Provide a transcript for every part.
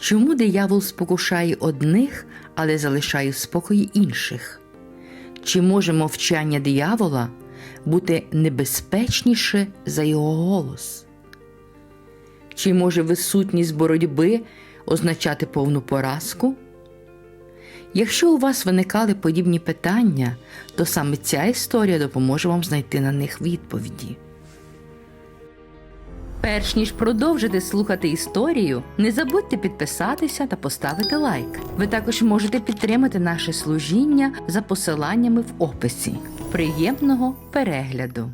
Чому диявол спокушає одних, але залишає в спокої інших? Чи може мовчання диявола бути небезпечніше за його голос? Чи може висутність боротьби означати повну поразку? Якщо у вас виникали подібні питання, то саме ця історія допоможе вам знайти на них відповіді. Перш ніж продовжити слухати історію, не забудьте підписатися та поставити лайк. Ви також можете підтримати наше служіння за посиланнями в описі. Приємного перегляду!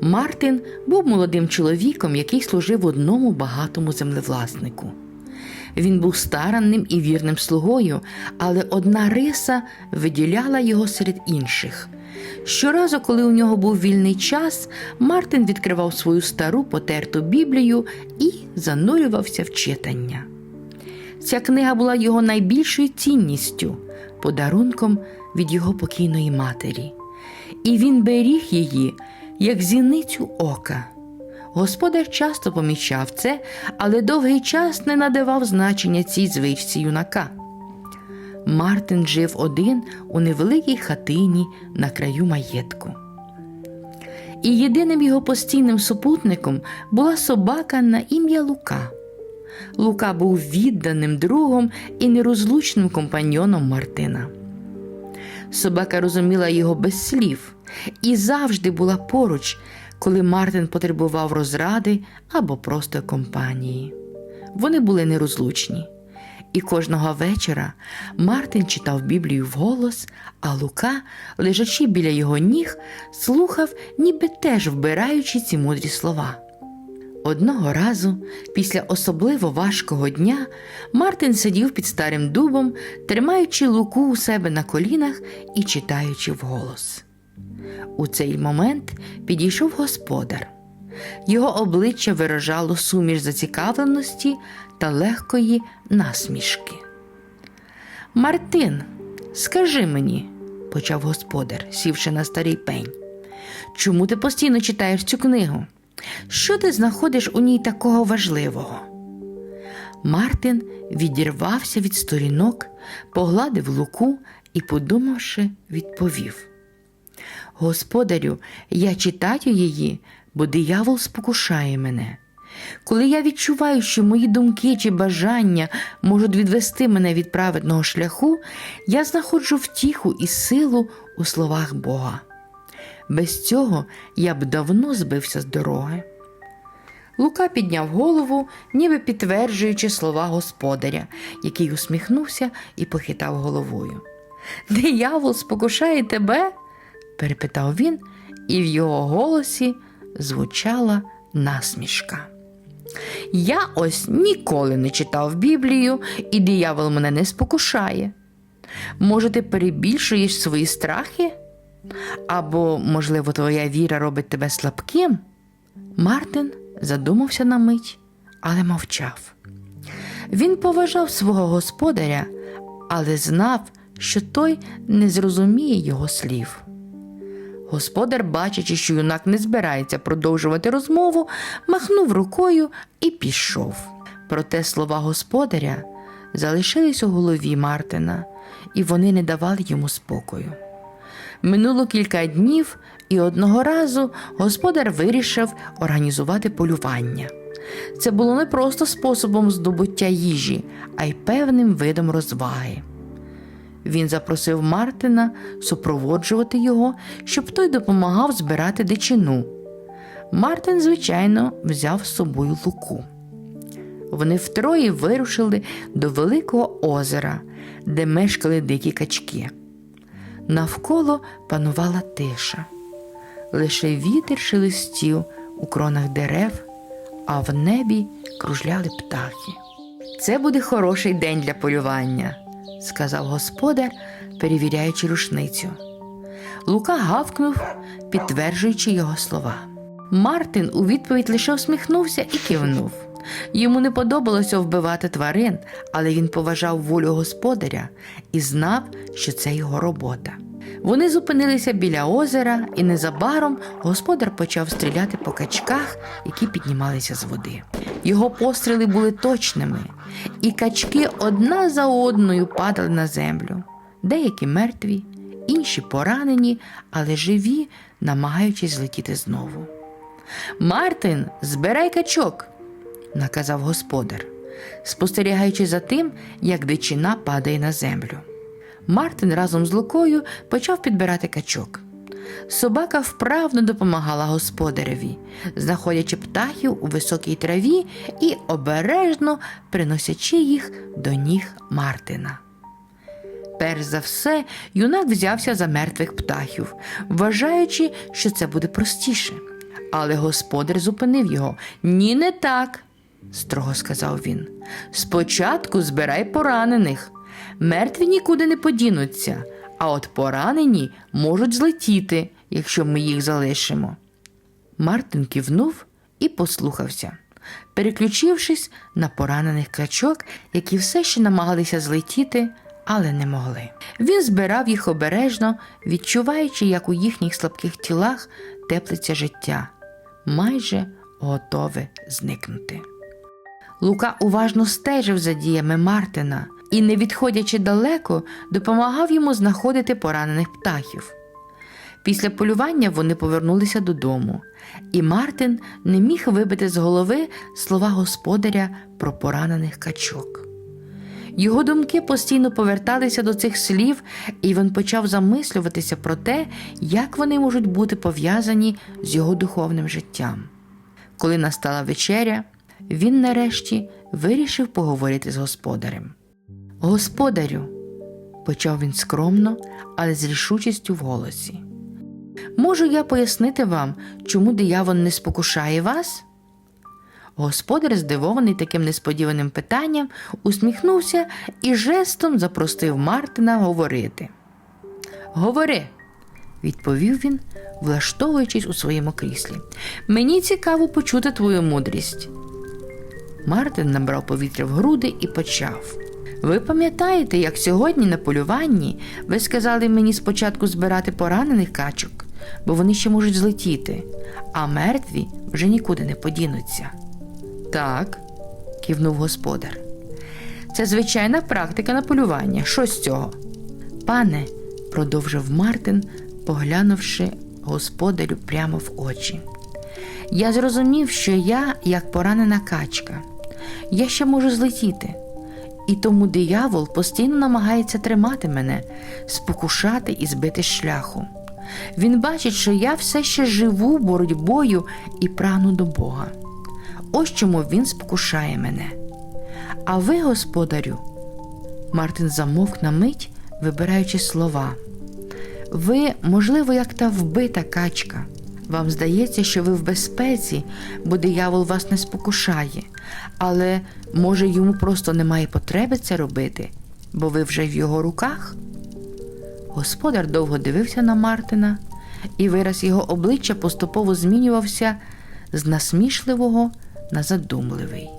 Мартин був молодим чоловіком, який служив одному багатому землевласнику. Він був старанним і вірним слугою, але одна риса виділяла його серед інших. Щоразу, коли у нього був вільний час, Мартин відкривав свою стару потерту Біблію і занурювався в читання. Ця книга була його найбільшою цінністю, подарунком від його покійної матері, і він беріг її, як зіницю ока. Господар часто помічав це, але довгий час не надавав значення цій звичці юнака. Мартин жив один у невеликій хатині на краю маєтку. І єдиним його постійним супутником була собака на ім'я Лука. Лука був відданим другом і нерозлучним компаньйоном Мартина. Собака розуміла його без слів і завжди була поруч, коли Мартин потребував розради або просто компанії. Вони були нерозлучні. І кожного вечора Мартин читав Біблію вголос, а Лука, лежачи біля його ніг, слухав, ніби теж вбираючи ці мудрі слова. Одного разу, після особливо важкого дня, Мартин сидів під старим дубом, тримаючи луку у себе на колінах і читаючи вголос. У цей момент підійшов господар. Його обличчя виражало суміш зацікавленості та легкої насмішки. Мартин, скажи мені, почав господар, сівши на старий пень, чому ти постійно читаєш цю книгу? Що ти знаходиш у ній такого важливого? Мартин відірвався від сторінок, погладив луку і, подумавши, відповів: Господарю, я читаю її, бо диявол спокушає мене. Коли я відчуваю, що мої думки чи бажання можуть відвести мене від праведного шляху, я знаходжу втіху і силу у словах Бога. Без цього я б давно збився з дороги. Лука підняв голову, ніби підтверджуючи слова господаря, який усміхнувся і похитав головою. Диявол спокушає тебе? перепитав він, і в його голосі звучала насмішка. Я ось ніколи не читав Біблію, і диявол мене не спокушає. Може, ти перебільшуєш свої страхи? Або, можливо, твоя віра робить тебе слабким? Мартин задумався на мить, але мовчав. Він поважав свого господаря, але знав, що той не зрозуміє його слів. Господар, бачачи, що юнак не збирається продовжувати розмову, махнув рукою і пішов. Проте слова господаря залишились у голові Мартина, і вони не давали йому спокою. Минуло кілька днів, і одного разу господар вирішив організувати полювання. Це було не просто способом здобуття їжі, а й певним видом розваги. Він запросив Мартина супроводжувати його, щоб той допомагав збирати дичину. Мартин, звичайно, взяв з собою луку. Вони втроє вирушили до великого озера, де мешкали дикі качки. Навколо панувала тиша. Лише вітер шелестів у кронах дерев, а в небі кружляли птахи. Це буде хороший день для полювання, сказав господар, перевіряючи рушницю. Лука гавкнув, підтверджуючи його слова. Мартин у відповідь лише усміхнувся і кивнув. Йому не подобалося вбивати тварин, але він поважав волю господаря і знав, що це його робота. Вони зупинилися біля озера, і незабаром господар почав стріляти по качках, які піднімалися з води. Його постріли були точними, і качки одна за одною падали на землю. Деякі мертві, інші поранені, але живі, намагаючись злетіти знову. Мартин, збирай качок, наказав господар, спостерігаючи за тим, як дичина падає на землю. Мартин разом з Лукою почав підбирати качок. Собака вправно допомагала господареві, знаходячи птахів у високій траві і обережно приносячи їх до ніг Мартина. Перш за все, юнак взявся за мертвих птахів, вважаючи, що це буде простіше. Але господар зупинив його. Ні, не так, строго сказав він. Спочатку збирай поранених. Мертві нікуди не подінуться, а от поранені можуть злетіти, якщо ми їх залишимо. Мартин кивнув і послухався, переключившись на поранених качок, які все ще намагалися злетіти, але не могли. Він збирав їх обережно, відчуваючи, як у їхніх слабких тілах теплиться життя, майже готове зникнути. Лука уважно стежив за діями Мартина і, не відходячи далеко, допомагав йому знаходити поранених птахів. Після полювання вони повернулися додому, і Мартин не міг вибити з голови слова господаря про поранених качок. Його думки постійно поверталися до цих слів, і він почав замислюватися про те, як вони можуть бути пов'язані з його духовним життям. Коли настала вечеря, він нарешті вирішив поговорити з господарем. Господарю, почав він скромно, але з рішучістю в голосі. Можу я пояснити вам, чому диявол не спокушає вас? Господар, здивований таким несподіваним питанням, усміхнувся і жестом запросив Мартина говорити. Говори, відповів він, влаштовуючись у своєму кріслі. Мені цікаво почути твою мудрість. Мартин набрав повітря в груди і почав. Ви пам'ятаєте, як сьогодні на полюванні ви сказали мені спочатку збирати поранених качок, бо вони ще можуть злетіти, а мертві вже нікуди не подінуться. Так, кивнув господар. Це звичайна практика на полювання. Що з цього? Пане, продовжив Мартин, поглянувши господарю прямо в очі. Я зрозумів, що я як поранена качка. Я ще можу злетіти. І тому диявол постійно намагається тримати мене, спокушати і збити з шляху. Він бачить, що я все ще живу боротьбою і прагну до Бога. Ось чому він спокушає мене. А ви, господарю, Мартин замовк на мить, вибираючи слова. Ви, можливо, як та вбита качка. Вам здається, що ви в безпеці, бо диявол вас не спокушає, але може йому просто немає потреби це робити, бо ви вже в його руках? Господар довго дивився на Мартина, і вираз його обличчя поступово змінювався з насмішливого на задумливий.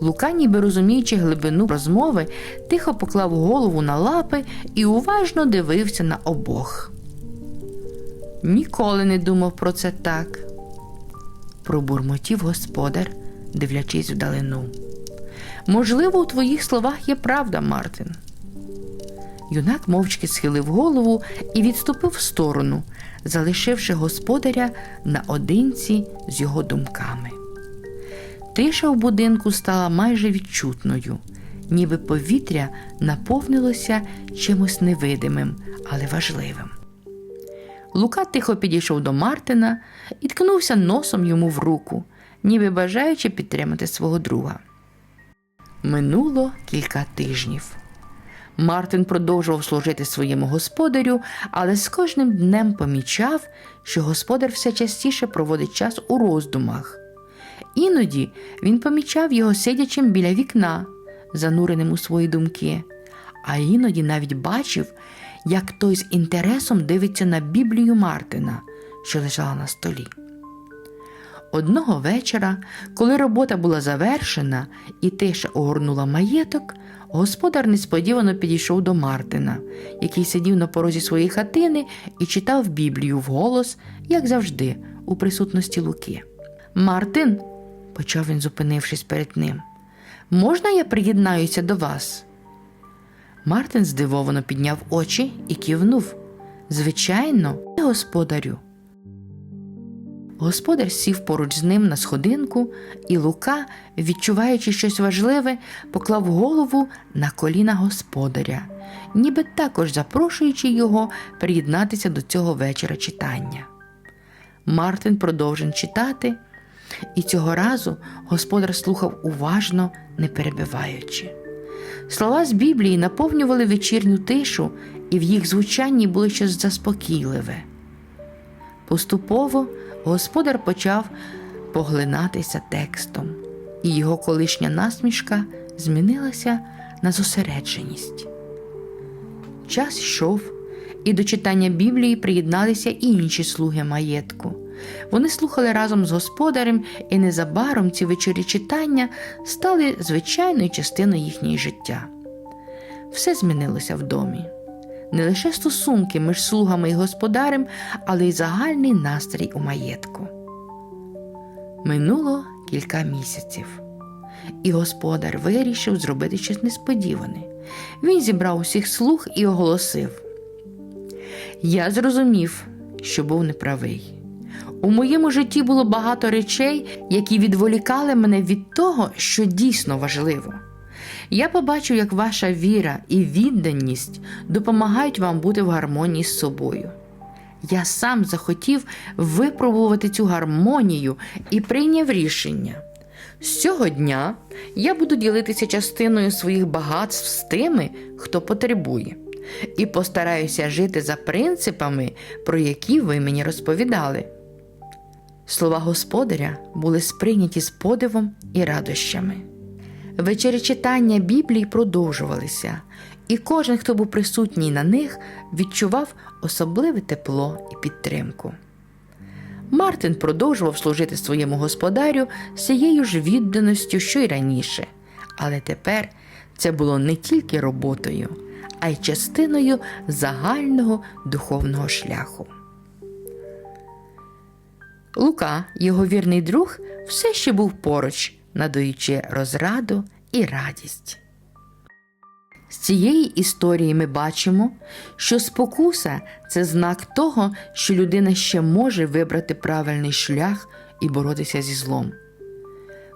Лука, ніби розуміючи глибину розмови, тихо поклав голову на лапи і уважно дивився на обох. Ніколи не думав про це так, пробурмотів господар, дивлячись вдалину. Можливо, у твоїх словах є правда, Мартин. Юнак мовчки схилив голову і відступив в сторону, залишивши господаря наодинці з його думками. Тиша в будинку стала майже відчутною, ніби повітря наповнилося чимось невидимим, але важливим. Лука тихо підійшов до Мартина і ткнувся носом йому в руку, ніби бажаючи підтримати свого друга. Минуло кілька тижнів. Мартин продовжував служити своєму господарю, але з кожним днем помічав, що господар все частіше проводить час у роздумах. Іноді він помічав його сидячим біля вікна, зануреним у свої думки, а іноді навіть бачив, як той з інтересом дивиться на Біблію Мартина, що лежала на столі. Одного вечора, коли робота була завершена і тиша огорнула маєток, господар несподівано підійшов до Мартина, який сидів на порозі своєї хатини і читав Біблію вголос, як завжди, у присутності Луки. Мартин, почав він, зупинившись перед ним, можна я приєднаюся до вас? Мартин здивовано підняв очі і кивнув. Звичайно, господарю. Господар сів поруч з ним на сходинку, і Лука, відчуваючи щось важливе, поклав голову на коліна господаря, ніби також запрошуючи його приєднатися до цього вечора читання. Мартин продовжив читати, і цього разу господар слухав уважно, не перебиваючи. Слова з Біблії наповнювали вечірню тишу, і в їх звучанні було щось заспокійливе. Поступово господар почав поглинатися текстом, і його колишня насмішка змінилася на зосередженість. Час йшов, і до читання Біблії приєдналися інші слуги маєтку. Вони слухали разом з господарем, і незабаром ці вечорі читання стали звичайною частиною їхнього життя. Все змінилося в домі. Не лише стосунки між слугами і господарем, але й загальний настрій у маєтку. Минуло кілька місяців, і господар вирішив зробити щось несподіване. Він зібрав усіх слуг і оголосив: Я зрозумів, що був неправий. У моєму житті було багато речей, які відволікали мене від того, що дійсно важливо. Я побачив, як ваша віра і відданість допомагають вам бути в гармонії з собою. Я сам захотів випробувати цю гармонію і прийняв рішення. З цього дня я буду ділитися частиною своїх багатств з тими, хто потребує, і постараюся жити за принципами, про які ви мені розповідали. Слова господаря були сприйняті з подивом і радощами. Вечері читання Біблії продовжувалися, і кожен, хто був присутній на них, відчував особливе тепло і підтримку. Мартин продовжував служити своєму господарю з цією ж відданістю, що й раніше, але тепер це було не тільки роботою, а й частиною загального духовного шляху. Лука, його вірний друг, все ще був поруч, надаючи розраду і радість. З цієї історії ми бачимо, що спокуса це знак того, що людина ще може вибрати правильний шлях і боротися зі злом.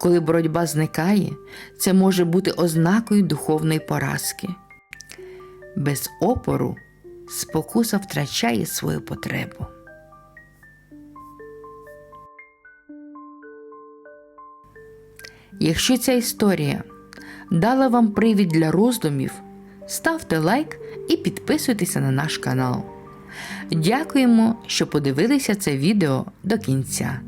Коли боротьба зникає, це може бути ознакою духовної поразки. Без опору спокуса втрачає свою потребу. Якщо ця історія дала вам привід для роздумів, ставте лайк і підписуйтеся на наш канал. Дякуємо, що подивилися це відео до кінця.